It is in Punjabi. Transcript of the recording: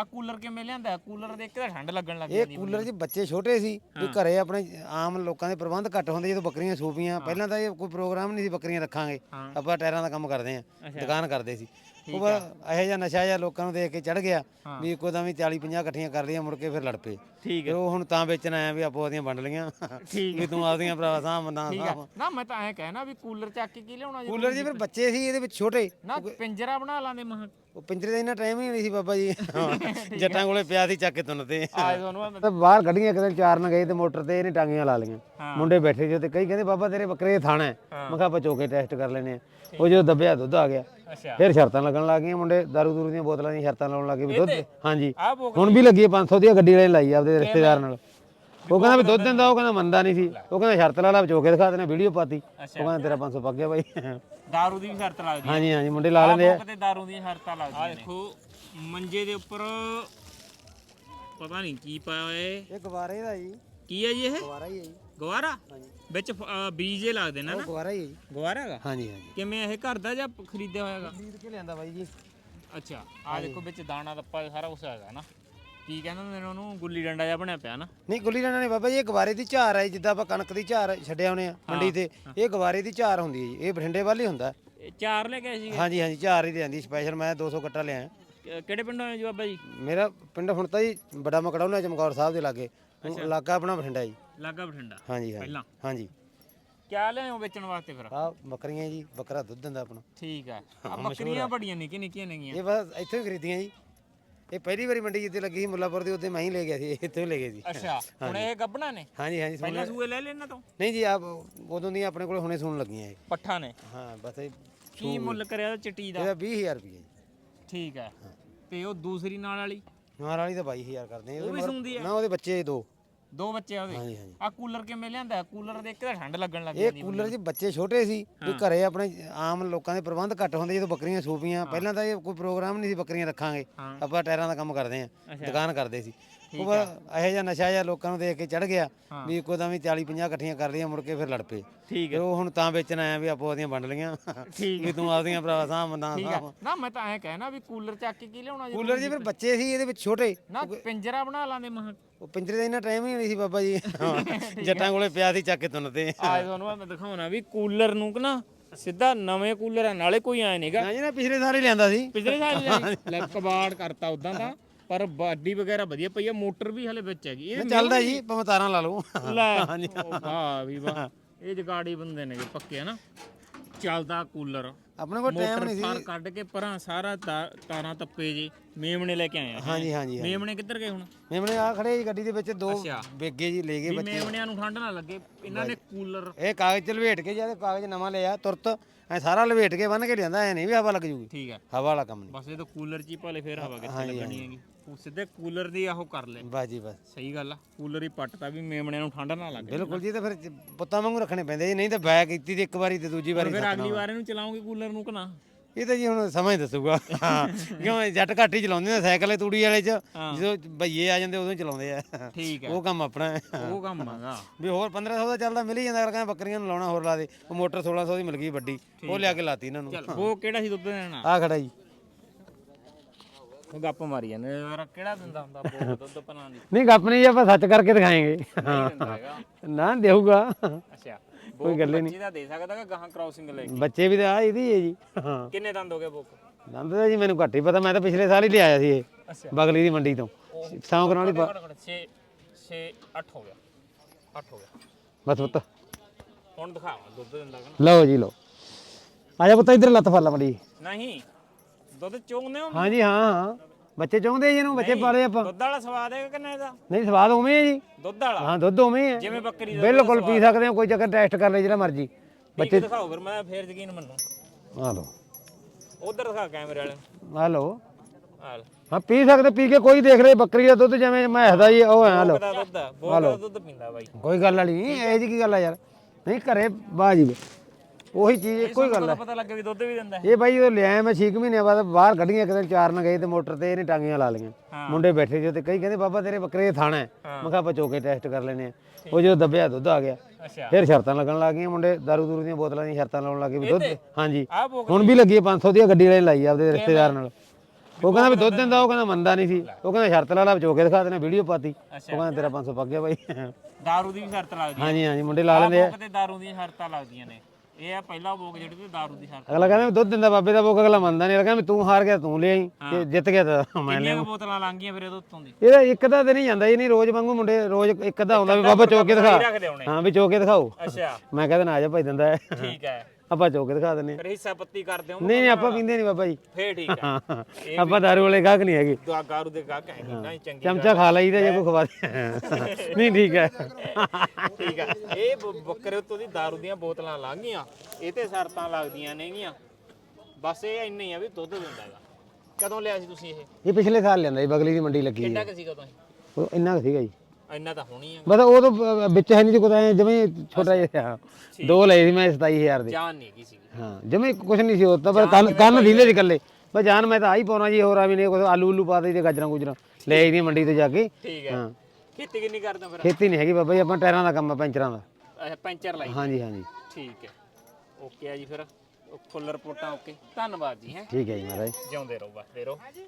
ਆ ਕੂਲਰ ਕਿਵੇਂ ਲਿਆਂਦਾ? ਕੂਲਰ ਦੇ ਇੱਕ ਤਾਂ ਠੰਡ ਲੱਗਣ ਲੱਗ ਇਹ ਜਾਂਦੀ ਕੂਲਰ ਜੀ ਬੱਚੇ ਛੋਟੇ ਸੀ ਵੀ ਘਰੇ ਆਪਣੇ ਆਮ ਲੋਕਾਂ ਦੇ ਪ੍ਰਬੰਧ ਘੱਟ ਹੁੰਦੇ ਜਦੋਂ ਬੱਕਰੀਆਂ ਸੂਪੀਆਂ। ਪਹਿਲਾਂ ਤਾਂ ਇਹ ਕੋਈ ਪ੍ਰੋਗਰਾਮ ਨਹੀਂ ਸੀ ਬੱਕਰੀਆਂ ਰੱਖਾਂਗੇ। ਹਾਂ। ਆਪਾਂ ਟਾਇਰਾਂ ਦਾ ਕੰਮ ਕਰਦੇ ਆ। ਦੁਕਾਨ ਕਰਦੇ ਸੀ। ਉਹ ਬਸ ਇਹੋ ਜਿਹਾ ਨਸ਼ਾ ਜਿਹਾ ਲੋਕਾਂ ਨੂੰ ਦੇਖ ਕੇ ਚੜ ਗਿਆ। ਵੀ ਇੱਕੋ ਦਮ ਹੀ 40 50 ਇਕੱਠੀਆਂ ਕਰ ਲਈਆਂ ਮੁੜ ਕੇ ਫਿਰ ਲੜ ਪਏ। ਠੀਕ ਫਿਰ ਹੈ ਉਹ ਹੁਣ ਤਾਂ ਵੇਚਣ ਆਇਆ ਵੀ ਆਪੋ ਉਹਦੀਆਂ ਵੰਡ ਲੀਆਂ ਠੀਕ ਵੀ ਤੂੰ ਆਪਦੀਆਂ ਭਰਾ ਸਾਂਭ ਨਾ ਠੀਕ ਹੈ ਨਾ ਮੈਂ ਤਾਂ ਐਂ ਕਹਿਣਾ ਵੀ ਕੂਲਰ ਚੱਕ ਕੇ ਕੀ ਲਿਆਉਣਾ ਜੀ ਕੂਲਰ ਜੀ ਫਿਰ ਬੱਚੇ ਸੀ ਇਹਦੇ ਵਿੱਚ ਛੋਟੇ। ਨਾ ਪਿੰਜਰਾ ਬਣਾ ਲਾਂਦੇ ਮਹਾਂ। ਉਹ ਪਿੰਜਰੇ ਦਾ ਇੰਨਾ ਟਾਈਮ ਹੀ ਨਹੀਂ ਸੀ ਬਾਬਾ ਜੀ। ਜੱਟਾਂ ਕੋਲੇ ਪਿਆ ਸੀ ਚੱਕ ਕੇ ਤੁੰਨ ਤੇ। ਆ ਤੁਹਾਨੂੰ ਤਾਂ ਬਾਹਰ ਕੱਢੀਆਂ ਕਿਤੇ ਚਾਰਨ ਗਏ ਤੇ ਮੋਟਰ ਤੇ ਇਹਨੇ ਟਾਂਗੀਆਂ ਲਾ ਲਈਆਂ। ਮੁੰਡੇ ਬੈਠੇ ਸੀ ਤੇ ਕਈ ਕਹਿੰਦੇ ਬਾਬਾ ਤੇਰੇ ਬੱਕਰੇ ਦਾ ਥਾਣਾ ਹੈ। ਮੈਂ ਕਿਹਾ ਆਪਾਂ ਚੋਕੇ ਟੈਸਟ ਕਰ ਲੈਨੇ ਆ ਉਹ ਜਦੋਂ ਦੱਬਿਆ ਦੁੱਧ ਆ ਗਿਆ। ਅੱਛਾ। ਫਿਰ ਸ਼ਰਤਾਂ ਲੱਗਣ ਲੱਗ ਗਈਆਂ ਮੁੰਡੇ ਦਾਰੂ ਦੂਰੂ ਦੀਆਂ ਬੋਤਲਾਂ ਦੀਆਂ ਸ਼ਰਤਾਂ ਲਾਉਣ ਲੱਗੇ ਵੀ ਦੁੱਧ। ਹਾਂਜੀ। ਆ ਬੋਕ ਹੁਣ ਵੀ ਲੱਗੀ ਹੈ 500 ਦੀ ਗੱਡੀ ਵਾਲੇ ਲਾਈ ਆਪਦੇ ਰਿਸ਼ਤੇਦਾਰ ਨਾਲ। ਉਹ ਕਹਿੰਦਾ ਵੀ ਦੁੱਧ ਦਿੰਦਾ ਉਹ ਕਹਿੰਦਾ ਮੰਨਦਾ ਨਹੀਂ ਸੀ। ਉਹ ਕਹਿੰਦਾ ਸ਼ਰਤ ਲਾ ਲਾ ਚੋਕੇ ਦਿਖਾ ਦੇਣਾ ਵੀਡੀਓ ਪਾਤੀ। ਉਹ ਕਹਿੰਦਾ ਤੇਰਾ 500 ਪੱਕ ਗਿਆ ਬਾਈ। ਦਾਰੂ ਦੀ ਵੀ ਸ਼ਰਤ ਲੱਗਦੀ ਹੈ ਹਾਂਜੀ ਹਾਂਜੀ ਮੁੰਡੇ ਲਾ ਲੈਂਦੇ ਆ। ਬੋਕ ਤੇ ਦਾਰੂ ਦੀਆਂ ਸ਼ਰਤਾਂ ਲੱਗਦੀਆਂ ਆ ਦੇਖੋ ਮੰਜੇ ਦੇ ਉੱਪਰ ਪਤਾ ਨਹੀਂ ਕੀ ਪਾਇਆ ਹੋਇਆ ਇਹ। ਇਹ ਗਵਾਰੇ ਦਾ ਜੀ। ਕੀ ਹੈ ਜੀ ਇਹ? ਗਵਾਰਾ ਹੀ ਹੈ ਜੀ। ਗਵਾਰਾ ਵਿੱਚ ਬੀਜ ਜੇ ਲੱਗਦੇ ਨੇ ਨਾ। ਗਵਾਰਾ ਹੀ ਹੈ ਜੀ। ਗਵਾਰਾ ਹੈਗਾ? ਹਾਂਜੀ ਹਾਂਜੀ। ਕਿਵੇਂ ਇਹ ਘਰ ਦਾ ਜਾਂ ਖਰੀਦਿਆ ਹੋਇਆਗਾ ਖਰੀਦ ਕੇ ਲਿਆਂਦਾ ਬਾਈ ਜੀ। ਅੱਛਾ ਆ ਦੇਖੋ ਵਿੱਚ ਦਾਣਾ ਦੱਪਾ ਸਾਰਾ ਕੁਝ ਹੈਗਾ ਨਾ। ਕੀ ਕਹਿੰਦੇ ਹੁੰਦੇ ਨੇ ਉਹਨੂੰ? ਗੁੱਲੀ ਡੰਡਾ ਜਿਹਾ ਬਣਿਆ ਪਿਆ ਨਾ। ਨਹੀਂ ਗੁੱਲੀ ਡੰਡਾ ਨਹੀਂ ਬਾਬਾ ਜੀ ਇਹ ਗਵਾਰੇ ਦੀ ਝਾਰ ਹੈ ਜਿੱਦਾਂ ਆਪਾਂ ਕਣਕ ਦੀ ਝਾਰ ਛੱਡਿਆ ਹੁੰਦੇ ਆ ਮੰਡੀ ਤੇ ਇਹ ਗਵਾਰੇ ਦੀ ਝਾਰ ਹੁੰਦੀ ਹੈ ਜੀ ਇਹ ਬਠਿੰਡੇ ਵੱਲ ਹੁੰਦਾ। ਇਹ ਚਾਰ ਲੈ ਕੇ ਸੀ ਹਾਂਜੀ ਹਾਂਜੀ ਝਾਰ ਹੀ ਲਿਆਂਦੀ ਸਪੈਸ਼ਲ ਮੈਂ 200 ਕੱਟਾ ਲਿਆ ਕਿਹੜੇ ਪਿੰਡੋਂ ਆਏ ਜੀ ਬਾਬਾ ਜੀ? ਮੇਰਾ ਪਿੰਡ ਹੁਣ ਤਾਂ ਜੀ ਬੜਾ ਮਕੜਾਉਣਾ ਚਮਕੌਰ ਸਾਹਿਬ ਦੇ ਲਾਗੇ। ਇਲਾਕਾ ਆਪਣਾ ਬਠਿੰਡਾ ਜੀ। ਲਾਗਾ ਬਠਿੰਡਾ? ਹਾਂਜੀ ਹਾਂਜੀ। ਪਹਿਲਾਂ? ਹਾਂਜੀ। ਕਿਆ ਲਿਆਓ ਵੇਚਣ ਵਾਸਤੇ ਫਿਰ? ਆ ਬੱਕਰੀਆਂ ਜੀ ਬੱਕਰਾ ਦੁੱਧ ਦਿੰਦਾ ਆਪਣਾ। ਠੀਕ ਆ। ਬੱਕਰੀਆਂ ਬੜੀਆਂ ਨਿੱਕੀਆਂ ਨਿੱਕੀਆਂ ਨੇਗੀਆਂ ਇਹ ਬਸ ਇੱਥੋਂ ਹੀ ਖਰੀਦੀਆਂ ਜੀ। ਇਹ ਪਹਿਲੀ ਵਾਰੀ ਮੰਡੀ ਜਿੱਤੇ ਲੱਗੀ ਸੀ ਮੁੱਲਾਪੁਰ ਦੀ ਉੱਤੇ ਮੈਂ ਹੀ ਲੈ ਗਿਆ ਸੀ ਇੱਥੋਂ ਹੀ ਲੈ ਗਏ ਸੀ। ਅੱਛਾ ਹੁਣ ਇਹ ਗੱਬਣਾ ਨੇ? ਹਾਂਜੀ ਹਾਂਜੀ ਸੁਣ ਪਹਿਲਾਂ ਸੂਏ ਲੈ ਲੈ ਇਹਨਾਂ ਤੋਂ? ਨਹੀਂ ਜੀ ਆਪ ਉਦੋਂ ਦੀਆਂ ਆਪਣੇ ਕੋਲ ਹੁਣੇ ਸੁਣਨ ਲੱਗੀਆਂ ਇਹ। ਪੱਠਾ ਨੇ? ਹਾਂ ਬਸ ਇਹ ਕੀ ਮੁੱਲ ਕਰਿਆ ਇਹਦਾ ਚਿੱਟੀ ਦਾ? ਇਹਦਾ 20000 ਰੁਪਏ ਜੀ। ਠੀਕ ਹੈ। ਤੇ ਉਹ ਦੂਸਰੀ ਨਾਲ ਵਾਲੀ? ਮਾਰ ਵਾਲੀ ਤਾਂ 22000 ਕਰਦੇ ਆ। ਉਹ ਵੀ ਸੁਣਦੀ ਹੈ ਨਾ ਉਹਦੇ ਬੱਚੇ ਦੋ। ਦੋ ਬੱਚੇ ਆ ਉਹਦੇ। ਹਾਂਜੀ ਹਾਂਜੀ। ਆ ਕੂਲਰ ਕਿਵੇਂ ਲਿਆਂਦਾ? ਕੂਲਰ ਦੇ ਇੱਕ ਤਾਂ ਠੰਡ ਲੱਗਣ ਲੱਗ ਇਹ ਜਾਂਦੀ ਕੂਲਰ ਜੀ ਬੱਚੇ ਛੋਟੇ ਸੀ ਵੀ ਘਰੇ ਆਪਣੇ ਆਮ ਲੋਕਾਂ ਦੇ ਪ੍ਰਬੰਧ ਘੱਟ ਹੁੰਦੇ ਜਦੋਂ ਬੱਕਰੀਆਂ ਸੂਪੀਆਂ ਪਹਿਲਾਂ ਤਾਂ ਇਹ ਕੋਈ ਪ੍ਰੋਗਰਾਮ ਨਹੀਂ ਸੀ ਬੱਕਰੀਆਂ ਰੱਖਾਂਗੇ। ਹਾਂ। ਆਪਾਂ ਟਾਇਰਾਂ ਦਾ ਕੰਮ ਕਰਦੇ ਆ। ਦੁਕਾਨ ਕਰਦੇ ਸੀ। ਉਹ ਇਹੋ ਜਿਹਾ ਨਸ਼ਾ ਜਿਹਾ ਲੋਕਾਂ ਨੂੰ ਦੇਖ ਕੇ ਚੜ ਗਿਆ ਹਾਂ। ਵੀ ਇੱਕੋ ਦਮ ਹੀ 40 50 ਇਕੱਠੀਆਂ ਕਰ ਲਈਆਂ ਮੁੜ ਕੇ ਫਿਰ ਲੜ ਪਏ। ਠੀਕ ਫਿਰ ਉਹ ਹੁਣ ਤਾਂ ਵੇਚਣ ਆਇਆ ਵੀ ਆਪੋ ਉਹਦੀਆਂ ਵੰਡ ਲੀਆਂ ਠੀਕ ਵੀ ਤੂੰ ਆਪਦੀਆਂ ਭਰਾ ਸਾਂਭ ਨਾ ਠੀਕ ਹੈ ਨਾ ਮੈਂ ਤਾਂ ਐਂ ਕਹਿਣਾ ਵੀ ਕੂਲਰ ਚੱਕ ਕੇ ਕੀ ਲਿਆਉਣਾ ਜੀ ਕੂਲਰ ਜੀ ਫਿਰ ਬੱਚੇ ਸੀ ਇਹਦੇ ਵਿੱਚ ਛੋਟੇ। ਨਾ ਪਿੰਜਰਾ ਬਣਾ ਲਾਂਦੇ ਮਹਾਂ। ਉਹ ਪਿੰਜਰੇ ਦਾ ਇੰਨਾ ਟਾਈਮ ਹੀ ਨਹੀਂ ਸੀ ਬਾਬਾ ਜੀ। ਜੱਟਾਂ ਕੋਲੇ ਪਿਆ ਸੀ ਚੱਕ ਕੇ ਤੁੰਨ ਤੇ ਆ ਤੁਹਾਨੂੰ ਮੈਂ ਦਿਖਾਉਣਾ ਵੀ ਕੂਲਰ ਨੂੰ ਕਿ ਨਾ ਸਿੱਧਾ ਨਵੇਂ ਕੂਲਰ ਆ ਨਾਲੇ ਕੋਈ ਐ ਨਹੀਂਗਾ ਨਾ ਜੀ ਨਾ ਪਿਛਲੇ ਸਾਲ ਹੀ ਲਿਆਂਦਾ ਸੀ। ਪਿਛਲੇ ਸਾਲ ਲੈ ਕਬਾੜ ਕਰਤਾ ਉਦਾਂ ਦਾ ਪਰ ਬਾਡੀ ਵਗੈਰਾ ਵਧੀਆ ਪਈ ਆ ਮੋਟਰ ਵੀ ਹਲੇ ਵਿੱਚ ਹੈਗੀ। ਇਹ ਚੱਲਦਾ ਜੀ ਭਾਵੇਂ ਤਾਰਾਂ ਲਾ ਲਓ। ਲੈ ਵਾਹ ਵੀ ਵਾਹ। ਇਹ ਜਗਾੜੀ ਬੰਦੇ ਨੇ ਪੱਕੇ ਨਾ। ਚੱਲਦਾ ਕੂਲਰ। ਆਪਣੇ ਕੋਲ ਟਾਈਮ ਨਹੀਂ ਸੀ। ਫਾਰ ਕੱਢ ਕੇ ਪਰਾਂ ਸਾਰਾ ਤਾਰਾਂ ਤੱਪੇ ਜੀ ਮੇਮਣੇ ਲੈ ਕੇ ਆਏ ਆ ਹਾਂਜੀ ਹਾਂਜੀ। ਮੇਮਣੇ ਕਿੱਧਰ ਗਏ ਹੁਣ? ਮੇਮਣੇ ਆ ਖੜੇ ਜੀ ਗੱਡੀ ਦੇ ਵਿੱਚ ਦੋ। ਬੇਗੇ ਜੀ ਲੈ ਗਏ ਬੱਚੇ। ਮੇਮਣਿਆਂ ਨੂੰ ਠੰਡ ਨਾ ਲੱਗੇ ਇਹਨਾਂ ਨੇ ਕੂਲਰ। ਇਹ ਕਾਗਜ਼ ਚ ਲਵੇਟ ਕੇ ਜਦ ਕਾਗਜ਼ ਨਵਾਂ ਲਿਆ ਤੁਰਤ ਐ ਸਾਰਾ ਲਵੇਟ ਕੇ ਬੰਨ ਕੇ ਲਿਆਂਦਾ ਐ ਨਹੀਂ ਵੀ ਹਵਾ ਲੱਗ ਜੂਗੀ। ਠੀਕ ਹੈ ਹਵਾ ਵਾਲਾ ਕੰਮ ਨਹੀਂ। ਬਸ ਇਹ ਤਾਂ ਕੂਲਰ ਚ ਹੀ ਭਾਲੇ ਫੇਰ ਹਵਾ ਕਿੱਥੇ ਲੱਗਣੀ ਹੈਗੀ। ਉਹ ਸਿੱਧੇ ਕੂਲਰ ਦੀ ਆਹੋ ਕਰ ਲੈ। ਬਸ ਜੀ ਬਸ। ਸਹੀ ਗੱਲ ਆ ਕੂਲਰ ਹੀ ਪੱਟਦਾ ਵੀ ਮੇਮਣਿਆਂ ਨੂੰ ਠੰਡ ਨਾ ਲੱਗੇ ਬਿਲਕੁਲ ਜੀ ਤਾਂ ਫਿਰ ਪੁੱਤਾਂ ਵਾਂਗੂ ਰੱਖਣੇ ਪੈਂਦੇ ਜੀ ਨਹੀਂ ਤਾਂ ਬੈ ਕੀਤੀ ਤੇ ਇੱਕ ਵਾਰੀ ਤੇ ਦੂਜੀ ਵਾਰੀ ਫਿਰ ਅਗਲੀ ਵਾਰ ਇਹਨੂੰ ਚਲਾਉਂਗੇ ਕੂਲਰ ਨੂੰ ਕਿ ਨਾ? ਇਹ ਤਾਂ ਜੀ ਹੁਣ ਸਮਾਂ ਹੀ ਦੱਸੂਗਾ। ਹਾਂ, ਕਿਉਂ ਇਹ ਜੱਟ ਘੱਟ ਹੀ ਚਲਾਉਂਦੇ ਨੇ ਸਾਈਕਲ ਤੂੜੀ ਵਾਲੇ ਚ ਜਦੋਂ ਭਈਏ ਆ ਜਾਂਦੇ ਉਦੋਂ ਹੀ ਚਲਾਉਂਦੇ ਆ। ਠੀਕ ਹੈ ਉਹ ਕੰਮ ਆਪਣਾ ਹੈ। ਉਹ ਕੰਮ ਹੈਗਾ। ਵੀ ਹੋਰ 1500 ਦਾ ਚੱਲਦਾ ਮਿਲ ਹੀ ਜਾਂਦਾ ਅਗਰ ਕਹਿੰਦਾ ਬੱਕਰੀਆਂ ਨੂੰ ਲਾਉਣਾ ਹੋਰ ਲਾ ਦੇ। ਉਹ ਮੋਟਰ 1600 ਦੀ ਮਿਲ ਗਈ ਵੱਡੀ ਉਹ ਲਿਆ ਕੇ ਲਾਤੀ ਇਹਨਾਂ ਨੂੰ। ਚੱਲ ਉਹ ਕਿਹੜਾ ਸੀ ਦੁੱਧ ਦੇਣਾ? ਆ ਖੜਾ ਜੀ। ਗੱਪ ਮਾਰੀ ਜਾਂਦੇ ਯਾਰ ਕਿਹੜਾ ਦਿੰਦਾ ਹੁੰਦਾ ਬੋਲ ਦੁੱਧ ਪਨਾਂ ਦੀ? ਨਹੀਂ ਗੱਪ ਨਹੀਂ ਜੀ, ਆਪਾਂ ਸੱਚ ਕਰਕੇ ਦਿਖਾਏਂਗੇ। ਨਾ ਦੇਊਗਾ। ਅੱਛਾ। ਕੋਈ ਗੱਲ ਨਹੀਂ। ਦਾ ਦੇ ਸਕਦਾ ਕਿ ਗਾਹਾਂ ਕ੍ਰਾਸਿੰਗ ਲੈ ਕੇ? ਬੱਚੇ ਵੀ ਤਾਂ ਆ ਇਹਦੀ ਹੈ ਜੀ। ਕਿੰਨੇ ਦੰਦ ਹੋ ਗਏ ਬੁੱਕ? ਦੰਦ ਦਾ ਜੀ ਮੈਨੂੰ ਘੱਟ ਹੀ ਪਤਾ ਮੈਂ ਤਾਂ ਪਿਛਲੇ ਸਾਲ ਹੀ ਲਿਆਇਆ ਸੀ ਇਹ ਬਗਲੀ ਦੀ ਮੰਡੀ ਤੋਂ। ਸੌਂਕ ਨਾਲ ਹੀ ਪਾ- 6 6 8 ਹੋ ਗਿਆ। 8 ਹੋ ਗਿਆ। ਬਸ ਪੁੱਤ। ਹੁਣ ਦਿਖਾਵਾ ਦੁੱਧ ਦਿੰਦਾ ਕਿ ਲਓ ਜੀ ਲਓ। ਆ ਜਾ ਪੁੱਤ ਇੱਧਰ ਲੱਤ ਫੜ ਲਾ ਮੜੀ ਨਹੀਂ। ਦੁੱਧ ਚੋਂਦੇ ਹੋ? ਹਾਂਜੀ ਹਾਂ ਹਾਂ। ਬੱਚੇ ਜੀ ਇਹਨੂੰ ਬੱਚੇ ਪਾਲੇ ਆਪਾਂ। ਦੁੱਧ ਵਾਲਾ ਸਵਾਦ ਹੈ ਕਿ ਕਿੰਨੇ ਦਾ ਨਹੀਂ ਸਵਾਦ ਉਵੇਂ ਹੈ ਜੀ। ਦੁੱਧ ਵਾਲਾ? ਹਾਂ ਦੁੱਧ ਉਵੇਂ ਹੈ ਜਿਵੇਂ ਬੱਕਰੀ ਦਾ ਬਿਲਕੁਲ ਪੀ ਸਕਦੇ ਹੋ ਕੋਈ ਚੱਕਰ ਟੈਸਟ ਕਰ ਲੈ ਜਿਹੜਾ ਮਰਜ਼ੀ। ਬੱਚੇ ਦਿਖਾਓ ਫਿਰ ਮੈਂ ਫੇਰ ਯਕੀਨ ਮੰਨੂ। ਆ ਲਓ। ਉਧਰ ਦਿਖਾ ਕੈਮਰੇ ਵਾਲੇ। ਆ ਲਓ। ਹਾਂ ਪੀ ਸਕਦੇ ਪੀ ਕੇ ਕੋਈ ਦੇਖ ਲੈ ਬੱਕਰੀ ਦਾ ਦੁੱਧ ਜਿਵੇਂ ਮੈਂ ਦਾ ਜੀ ਉਹ ਆ ਲਓ। ਦੁੱਧ ਬਹੁਤ ਦੁੱਧ ਪੀਂਦਾ ਬਾਈ। ਕੋਈ ਗੱਲ ਵਾਲੀ ਨਹੀਂ ਇਹ ਜੀ ਕੀ ਗੱਲ ਆ ਯਾਰ। ਨਹੀਂ ਘਰੇ ਬਾਹ ਜੀ ਉਹੀ ਚੀਜ਼ ਇੱਕੋ ਹੀ ਗੱਲ ਹੈ। ਪਤਾ ਲੱਗੇ ਵੀ ਦੁੱਧ ਵੀ ਦਿੰਦਾ। ਇਹ ਬਾਈ ਉਹ ਲਿਆਇਆ ਮੈਂ 6 ਮਹੀਨੇ ਬਾਅਦ ਬਾਹਰ ਕੱਢੀਆਂ ਕਿਤੇ ਚਾਰਨ ਗਏ ਤੇ ਮੋਟਰ ਤੇ ਇਹਨੇ ਟਾਂਗੀਆਂ ਲਾ ਲਈਆਂ। ਮੁੰਡੇ ਬੈਠੇ ਸੀ ਤੇ ਕਈ ਕਹਿੰਦੇ ਬਾਬਾ ਤੇਰੇ ਬੱਕਰੇ ਥਾਣਾ। ਮੈਂ ਕਿਹਾ ਆਪਾਂ ਚੋਕੇ ਟੈਸਟ ਕਰ ਲੈਨੇ ਆ ਉਹ ਜਦੋਂ ਦੱਬਿਆ ਦੁੱਧ ਆ ਗਿਆ। ਫਿਰ ਸ਼ਰਤਾਂ ਲੱਗਣ ਲੱਗ ਗਈਆਂ ਮੁੰਡੇ ਦਾਰੂ ਦੂਰੂ ਦੀਆਂ ਬੋਤਲਾਂ ਦੀਆਂ ਸ਼ਰਤਾਂ ਲਾਉਣ ਲੱਗੇ ਵੀ ਦੁੱਧ ਹਾਂਜੀ। ਹੁਣ ਵੀ ਲੱਗੀ ਹੈ 500 ਦੀ ਗੱਡੀ ਵਾਲੇ ਲਾਈ ਆਪਦੇ ਰਿਸ਼ਤੇਦਾਰ ਨਾਲ। ਉਹ ਕਹਿੰਦਾ ਵੀ ਦੁੱਧ ਦਿੰਦਾ ਉਹ ਕਹਿੰਦਾ ਮੰਨਦਾ ਨਹੀਂ ਸੀ। ਉਹ ਕਹਿੰਦਾ ਸ਼ਰਤ ਲਾ ਲਾ ਵਿਚੋ ਕੇ ਦਿਖਾ ਦੇਣਾ ਵੀਡੀਓ ਪਾਤੀ। ਉਹ ਕਹਿੰਦਾ ਤੇਰਾ 500 ਪੱਕ ਗਿਆ ਬਾਈ। ਦਾਰੂ ਦੀ ਵੀ ਸ਼ਰਤ ਲੱਗਦੀ ਹਾਂਜੀ ਹਾਂਜੀ ਮੁੰਡੇ ਲਾ ਲੈਂਦੇ ਆ। ਦਾਰੂ ਦੀਆਂ ਸ਼ਰਤਾਂ ਲੱਗਦੀਆਂ ਨੇ। ਇਹ ਆ ਪਹਿਲਾ ਬੋਕ ਜਿਹੜੀ ਤੇ ਦਾਰੂ ਦੀ ਸ਼ਰਤ ਅਗਲਾ ਕਹਿੰਦਾ ਵੀ ਦੁੱਧ ਦਿੰਦਾ ਬਾਬੇ ਦਾ ਉਹ ਅਗਲਾ ਮੰਨਦਾ ਨਹੀਂ ਅਗਲਾ ਕਹਿੰਦਾ ਵੀ ਤੂੰ ਹਾਰ ਗਿਆ ਤੂੰ ਲੈ ਆਈ ਤੇ ਜਿੱਤ ਗਿਆ ਤਾਂ ਮੈਂ ਕਿੰਨੀਆਂ ਕੁ ਬੋਤਲਾਂ ਲੰਘੀਆਂ ਫਿਰ ਇਹਦੇ ਉੱਤੋਂ ਦੀ? ਇਹਦਾ ਇੱਕ ਦਾ ਤੇ ਨਹੀਂ ਜਾਂਦਾ ਇਹ ਨਹੀਂ ਰੋਜ਼ ਵਾਂਗੂ ਮੁੰਡੇ ਰੋਜ਼ ਇੱਕ ਅੱਧਾ ਆਉਂਦਾ ਵੀ ਬਾਬਾ ਚੋਕ ਕੇ ਦਿਖਾ। ਰੱਖ ਲਿਆਉਣੇ ਹਾਂ ਵੀ ਚੋਕ ਕੇ ਦਿਖਾਓ। ਅੱਛਾ। ਮੈਂ ਕਹਿੰਦਾ ਨਾ ਜਾ ਭਾਈ ਦਿੰਦਾ ਹੈ। ਠੀਕ ਹੈ। ਆਪਾਂ ਚੋਕ ਦਿਖਾ ਹਾਂ। ਫਿਰ ਹਿੱਸਾ ਪੱਤੀ ਕਰਦੇ ਹੋ ਨਹੀਂ ਨਹੀਂ ਆਪਾਂ ਪੀਂਦੇ ਨਹੀਂ ਬਾਬਾ ਜੀ। ਫੇਰ ਠੀਕ ਹਾਂ ਆਪਾਂ ਦਾਰੂ ਵਾਲੇ ਗਾਹਕ ਨਹੀਂ ਹੈਗੇ। ਦੁਆ ਗਾਰੂ ਦੇ ਗਾਹਕ ਹੈਗੇ ਨਾ ਇਹ ਚੰਗੀ ਚਮਚਾ ਖਾ ਲਈਦਾ ਜੇ ਕੋਈ ਖਵਾ ਦੇ। ਨਹੀਂ ਠੀਕ ਹੈ ਠੀਕ ਹੈ ਇਹ ਬੱਕਰੇ ਉੱਤੋਂ ਦੀ ਦਾਰੂ ਦੀਆਂ ਬੋਤਲਾਂ ਲੰਘੀਆਂ। ਇਹ ਤੇ ਸ਼ਰਤਾਂ ਲੱਗਦੀਆਂ ਨੇਗੀਆਂ। ਬਸ ਇਹ ਇੰਨਾ ਹੀ ਆ ਵੀ ਦੁੱਧ ਦਿੰਦਾ ਹੈਗਾ। ਕਦੋਂ ਲਿਆ ਸੀ ਤੁਸੀਂ ਇਹ? ਇਹ ਪਿਛਲੇ ਸਾਲ ਲਿਆਂਦਾ ਜੀ ਬਗਲੀ ਦੀ ਮੰਡੀ ਲੱਗੀ ਕਿੰਨਾ ਕੁ ਸੀ ਕਦੋਂ ਉਹ ਇੰਨਾ ਕੁ ਸੀਗਾ ਜੀ। ਇੰਨਾ ਤਾਂ ਹੋਣੀ ਆ। ਬਸ ਉਹ ਤਾਂ ਵਿੱਚ ਹੈ ਨਹੀਂ ਜੀ ਕੋਈ ਜਿਵੇਂ ਛੋਟਾ ਜਿਹਾ ਦੋ ਲਏ ਸੀ ਮੈਂ 27000 ਦੇ। ਜਾਨ ਨਹੀਂ ਕੀ ਸੀ ਹਾਂ ਜਿਵੇਂ ਕੁਝ ਨਹੀਂ ਸੀ ਹੁੰਦਾ ਪਰ ਕੰਨ ਕੰਨ ਢੀਲੇ ਸੀ ਇਕੱਲੇ। ਬਸ ਜਾਨ ਮੈਂ ਤਾਂ ਆਹੀ ਪਾਉਣਾ ਜੀ ਹੋਰ ਆ ਵੀ ਨਹੀਂ ਕੁਝ ਆਲੂ ਉਲੂ ਪਾ ਦੇ ਤੇ ਗਾਜਰਾਂ ਗੁਜਰਾਂ ਲੈ ਆਈ ਦੀ ਮੰਡੀ ਤੇ ਜਾ ਕੇ। ਠੀਕ ਹੈ। ਹਾਂ। ਖੇਤੀ ਕਿੰਨੀ ਕਰਦੇ ਹੋ ਫਿਰ? ਖੇਤੀ ਨਹੀਂ ਹੈਗੀ ਬਾਬਾ ਜੀ ਆਪਾਂ ਟਾਇਰਾਂ ਦਾ ਕੰਮ ਆ ਪੈਂਚਰਾਂ ਦਾ। ਅੱਛਾ ਪੈਂਚਰ ਲਾਈ। ਹਾਂਜੀ ਹਾਂਜੀ। ਠੀਕ ਹੈ। ਓਕੇ ਆ ਜੀ ਫਿਰ। ਫੁੱਲ ਰਿਪੋਰਟਾਂ ਓਕੇ। ਧੰਨਵਾਦ ਜੀ ਹੈ। ਠੀਕ ਹੈ ਜੀ ਮਹਾਰਾਜ। ਜਿਉਂਦੇ ਰਹੋ ਬਸ ਰਹੋ ਆ ਜੀ।